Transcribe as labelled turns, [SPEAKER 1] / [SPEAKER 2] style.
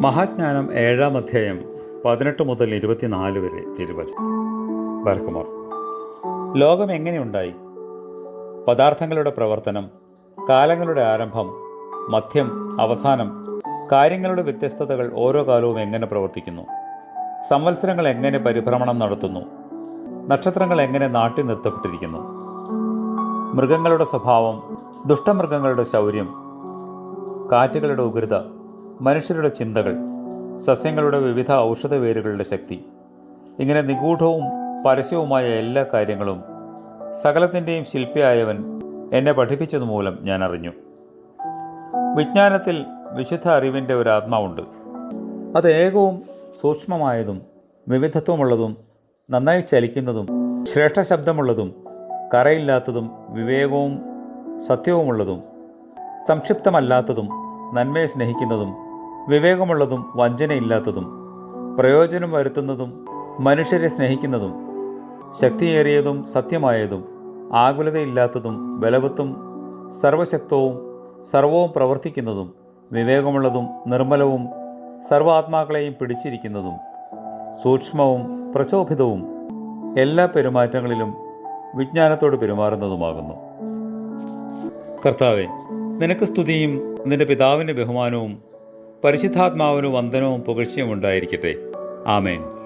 [SPEAKER 1] മഹാജ്ഞാനം ഏഴാം അധ്യായം പതിനെട്ട് മുതൽ ഇരുപത്തിനാല് വരെ തിരുവചനം. ബർക്കുമോർ ലോകം എങ്ങനെയുണ്ടായി? പദാർത്ഥങ്ങളുടെ പ്രവർത്തനം കാലങ്ങളുടെ ആരംഭം മധ്യം അവസാനം കാര്യങ്ങളുടെ വ്യത്യസ്തതകൾ ഓരോ കാലവും എങ്ങനെ പ്രവർത്തിക്കുന്നു? സംവത്സരങ്ങൾ എങ്ങനെ പരിഭ്രമണം നടത്തുന്നു? നക്ഷത്രങ്ങൾ എങ്ങനെ നാട്ടി നിർത്തപ്പെട്ടിരിക്കുന്നു? മൃഗങ്ങളുടെ സ്വഭാവം ദുഷ്ടമൃഗങ്ങളുടെ ശൗര്യം കാറ്റുകളുടെ ഉഗ്രത മനുഷ്യരുടെ ചിന്തകൾ സസ്യങ്ങളുടെ വിവിധ ഔഷധ വേരുകളുടെ ശക്തി ഇങ്ങനെ നിഗൂഢവും പരസ്യവുമായ എല്ലാ കാര്യങ്ങളും സകലത്തിന്റെയും ശില്പിയായവൻ എന്നെ പഠിപ്പിച്ചതുമൂലം ഞാൻ അറിഞ്ഞു. വിജ്ഞാനത്തിൽ വിശുദ്ധ അറിവിന്റെ ഒരു ആത്മാവുണ്ട്. അത് ഏകവും സൂക്ഷ്മമായതും വിവിധത്വമുള്ളതും നന്നായി ചലിക്കുന്നതും ശ്രേഷ്ഠ ശബ്ദമുള്ളതും കറയില്ലാത്തതും വിവേകവും സത്യവുമുള്ളതും സംക്ഷിപ്തമല്ലാത്തതും നന്മയെ സ്നേഹിക്കുന്നതും വിവേകമുള്ളതും വഞ്ചനയില്ലാത്തതും പ്രയോജനം വരുത്തുന്നതും മനുഷ്യരെ സ്നേഹിക്കുന്നതും ശക്തിയേറിയതും സത്യമായതും ആകുലതയില്ലാത്തതും ബലവത്തും സർവശക്തവും സർവവും പ്രവർത്തിക്കുന്നതും വിവേകമുള്ളതും നിർമ്മലവും സർവാത്മാക്കളെയും പിടിച്ചിരിക്കുന്നതും സൂക്ഷ്മവും പ്രശോഭിതവും എല്ലാ പെരുമാറ്റങ്ങളിലും വിജ്ഞാനത്തോട് പെരുമാറുന്നതുമാകുന്നു. കർത്താവെ നിനക്ക് സ്തുതിയും നിന്റെ പിതാവിന്റെ ബഹുമാനവും പരിശുദ്ധാത്മാവിന് വന്ദനവും പുകഴ്ചയും ഉണ്ടായിരിക്കട്ടെ. ആമേൻ.